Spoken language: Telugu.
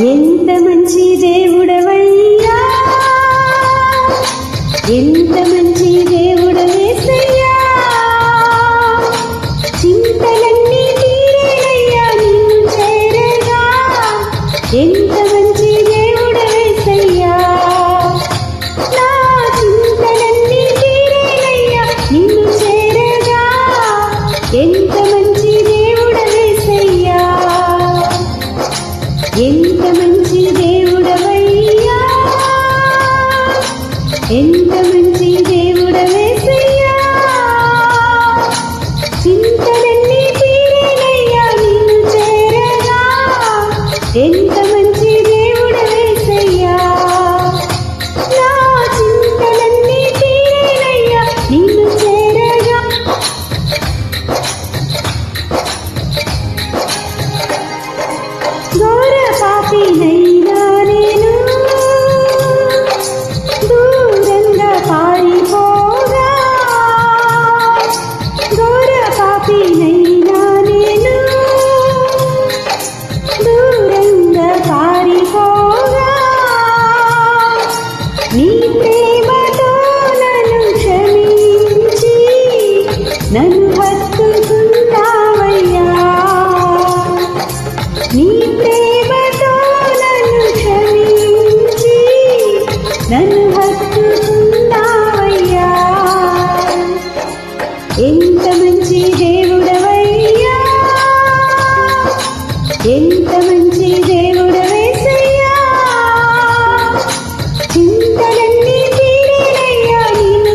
ఎంత మంచి దేవుడవయ్యా? ఎంత మంచి ఎంత మంచి దేవుడవయ్యా? ఎంత నచ్చుతున్నావయ్యా ఎంత మంచి దేవుడవయ్యా. ఎంత మంచి దేవుడవేసయ్యా. చింతలన్నీ తీరేనయ్యా నీవు